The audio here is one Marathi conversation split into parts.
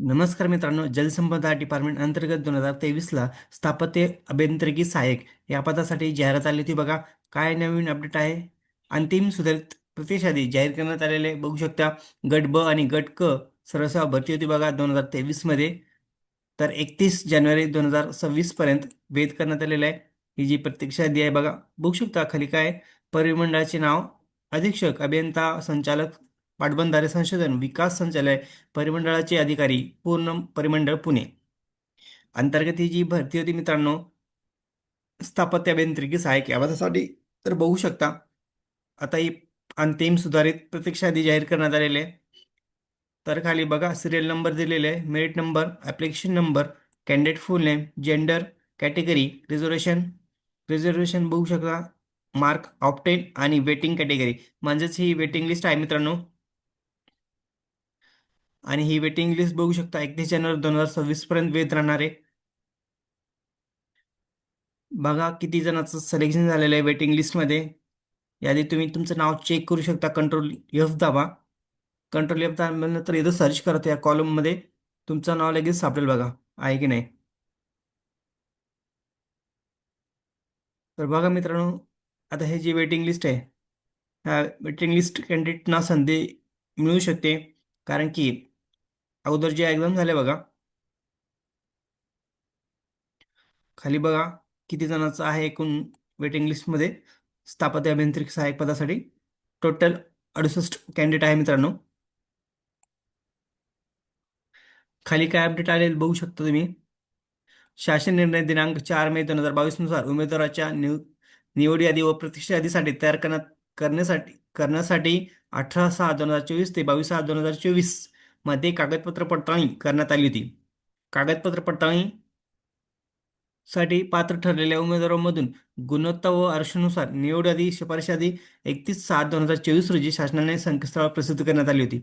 नमस्कार मित्रांनो जलसंपदा डिपार्टमेंट अंतर्गत दोन हजार तेवीसला स्थापत्य अभियांत्रिकी सहाय्यक या पदासाठी जाहिरात आली होती बघा. काय नवीन अपडेट आहे? अंतिम सुधारित प्रतिसादी जाहीर करण्यात आलेले बघू शकता. गट ब आणि गट क सरसा भरती होती बघा दोन हजार तेवीसमध्ये. तर एकतीस जानेवारी दोन हजार सव्वीसपर्यंत वेध करण्यात आलेलं आहे. ही जी प्रतीक्षादी आहे बघा. बघू शकता खाली काय परिमंडळाचे नाव अधीक्षक अभियंता संचालक पाटबंधारे संशोधन विकास संचालय परिमंडळाचे अधिकारी पूर्ण परिमंडळ पुणे. अंतर्गत ही जी भरती होती मित्रांनो स्थापत्य अभियांत्रिकी सहाय्यक या तर बघू शकता. आता ही अंतिम सुधारित प्रतीक्षा यादी जाहीर करण्यात आलेले आहे. तर खाली बघा सिरियल नंबर दिलेले आहे merit number application number candidate full name gender category reservation reservation बघू शकता मार्क ऑप्टेन आणि वेटिंग कॅटेगरी म्हणजेच ही वेटिंग लिस्ट आहे मित्रांनो. आणि ही वेटिंग लिस्ट बघू शकता. एकतीस जानेवारी दोन हजार सव्वीस पर्यंत वेध राहणार आहे. बघा किती जणांचं सिलेक्शन झालेलं आहे वेटिंग लिस्टमध्ये यादी तुम्ही तुमचं नाव चेक करू शकता. कंट्रोल एफ दाबा. कंट्रोल एफ दाबल्यानंतर इथं सर्च करत या कॉलममध्ये तुमचं नाव लगेच सापडेल बघा. आहे की नाही? तर बघा मित्रांनो आता हे जी वेटिंग लिस्ट आहे ह्या वेटिंग लिस्ट कॅन्डिडेटना संधी मिळू शकते. कारण की अगोदर एक्झाम झाले बघा. खाली बघा किती जणांचं आहे एकूण वेटिंग लिस्टमध्ये स्थापत्य अभियांत्रिक सहाय्यक पदासाठी टोटल अडुसष्ट कॅन्डिडेट आहे मित्रांनो. खाली काय अपडेट आले बघू शकता तुम्ही. शासन निर्णय दिनांक चार मे दोन हजार बावीसनुसार उमेदवाराच्या निव निवड यादी व प्रतीक्षा यादीसाठी तयार करण्यात करण्यासाठी करण्यासाठी अठरा सहा दोन हजार चोवीस ते बावीस सहा दोन हजार चोवीस. मध्ये कागदपत्र पडताळणी करण्यात आली होती. कागदपत्र पडताळणी साठी पात्र ठरलेल्या उमेदवारांमधून गुणवत्ता व आरक्षणानुसार निवड यादी शिफारशी यादी एकतीस सात दोन हजार चोवीस रोजी शासनाने संकेतस्थळावर प्रसिद्ध करण्यात आली होती.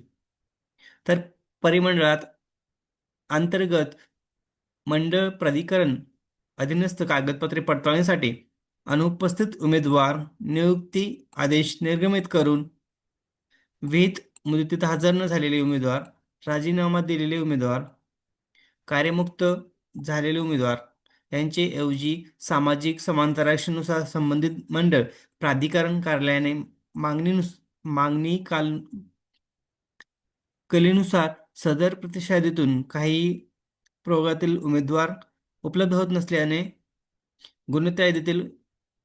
तर परिमंडळात अंतर्गत मंडळ प्राधिकरण अधीनस्थ कागदपत्रे पडताळणीसाठी अनुपस्थित उमेदवार नियुक्ती आदेश निर्गमित करून विहित मुदतीत हजर न झालेले उमेदवार राजीनामा दिलेले उमेदवार कार्यमुक्त झालेले उमेदवार यांचे ऐवजी सामाजिक समांतर संबंधित मंडळ प्राधिकरण कार्यालयाने मागणीनुस मागणी काल कलेनुसार सदर प्रतिषादीतून काही प्रयोगातील उमेदवार उपलब्ध होत नसल्याने गुणवत्ता यादीतील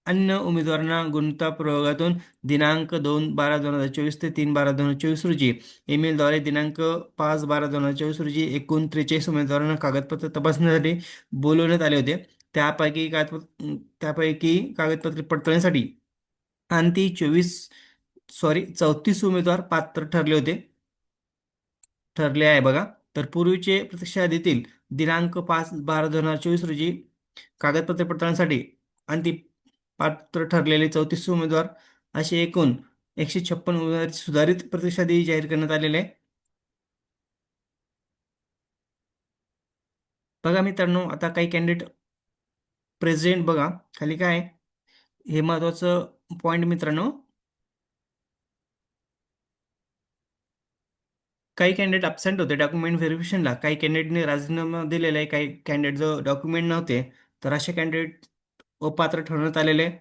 अन्य उमेदवारांना गुणताप्रयोगातून दिनांक दोन बारा दोन हजार चोवीस ते तीन बारा दोन हजार चोवीस रोजी. ईमेलद्वारे दिनांक पाच बारा दोन हजार चोवीस रोजी एकूण त्रेचाळीस उमेदवारांना कागदपत्र तपासण्यासाठी बोलवण्यात आले होते. त्यापैकी कागदपत्र त्यापैकी कागदपत्रे पडताळण्यासाठी आणि चोवीस सॉरी चौतीस उमेदवार पात्र ठरले होते. ठरले आहे बघा. तर पूर्वीचे प्रतीक्षा यादीतील दिनांक पाच बारा दोन हजार चोवीस रोजी कागदपत्रे पडताळण्यासाठी आणि ती पात्र ठरलेले चौतीस उमेदवार असे एकूण एकशे छप्पन उमेदवार सुधारित प्रतिसादही जाहीर करण्यात आलेले आहे. बघा मित्रांनो आता काही कॅन्डिडेट प्रेझेंट बघा. खाली काय हे महत्वाचं पॉईंट मित्रांनो. काही कॅन्डिडेट अबसेंट होते. डॉक्युमेंट व्हेरिफिकेशनला काही कॅन्डिडेटने राजीनामा दिलेला आहे. काही कॅन्डिडेट जो डॉक्युमेंट नव्हते तर असे कॅन्डिडेट अपात्र ठरवण्यात आलेले आहे.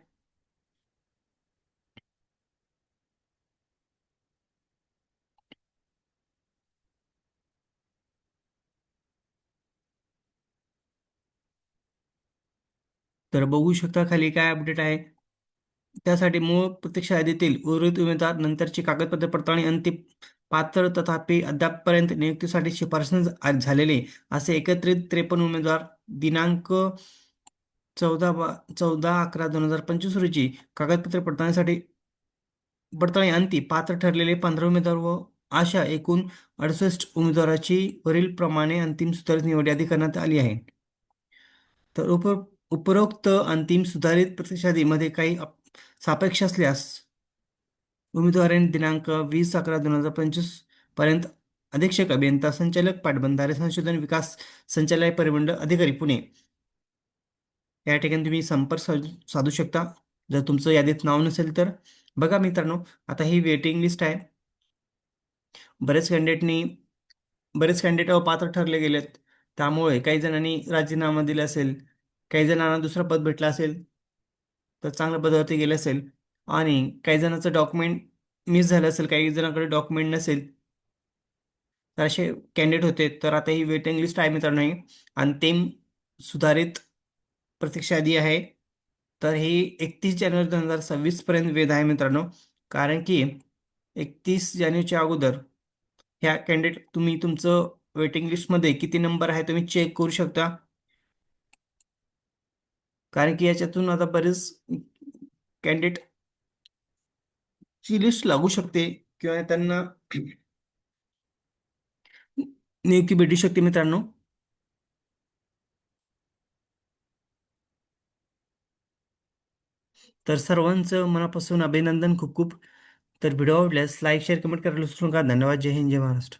तर बघू शकता खाली काय अपडेट आहे त्यासाठी मूळ प्रत्यक्ष यादीतील उर्वरित उमेदवार नंतरची कागदपत्र पडताळणी अंतिम पात्र तथापि अद्यापपर्यंत नियुक्तीसाठी शिफारस झालेले असे एकत्रित त्रेपन्न उमेदवार दिनांक चौदा बा चौदा अकरा दोन हजार पंचवीस रोजी कागदपत्रे पडताळणीसाठी पडताळणी अंती पात्र ठरलेले पंधरा उमेदवार व अशा एकूण अडुसष्ट उमेदवाराची वरील प्रमाणे अंतिम सुधारित निवड यादी करण्यात आली आहे. तर उप उपरोक्त अंतिम सुधारित प्रतिसादीमध्ये काही सापेक्ष असल्यास उमेदवारांनी दिनांक वीस अकरा दोन हजार पंचवीसपर्यंत अधीक्षक अभियंता संचालक पाटबंधारे संशोधन विकास संचालय परिमंडळ अधिकारी पुणे या ठिकाणी तुम्ही संपर्क साधू साधू शकता. जर तुमचं यादीत नाव नसेल तर. बघा मित्रांनो आता ही वेटिंग लिस्ट आहे. बरेच कॅन्डिडेटनी बरेच कॅन्डिडेट अपात्र ठरले गेलेत. त्यामुळे काही जणांनी राजीनामा दिला असेल. काही जणांना दुसरं पद भेटलं असेल तर चांगल्या पदावरती गेले असेल. आणि काही जणांचं डॉक्युमेंट मिस झालं असेल काही जणांकडे डॉक्युमेंट नसेल तर असे कॅन्डिडेट होते. तर आता ही वेटिंग लिस्ट आहे मित्रांनो अंतिम सुधारित प्रतीक्षा यादी आहे. तर ही एकतीस जानेवारी दोन हजार सव्वीस पर्यंत वेध आहे मित्रांनो. कारण की एकतीस जानेवारीच्या अगोदर ह्या कॅन्डिडेट तुम्ही तुमचं वेटिंग लिस्टमध्ये किती नंबर आहे तुम्ही चेक करू शकता. कारण की याच्यातून आता बरेच कॅन्डिडेट ची लिस्ट लागू शकते किंवा त्यांना नियुक्ती भेटू शकते मित्रांनो. तर सर्वांचं मनापासून अभिनंदन खूप खूप. तर व्हिडिओ आवडल्यास लाईक शेअर कमेंट करायला विसरू नका. धन्यवाद. जय हिंद जय महाराष्ट्र.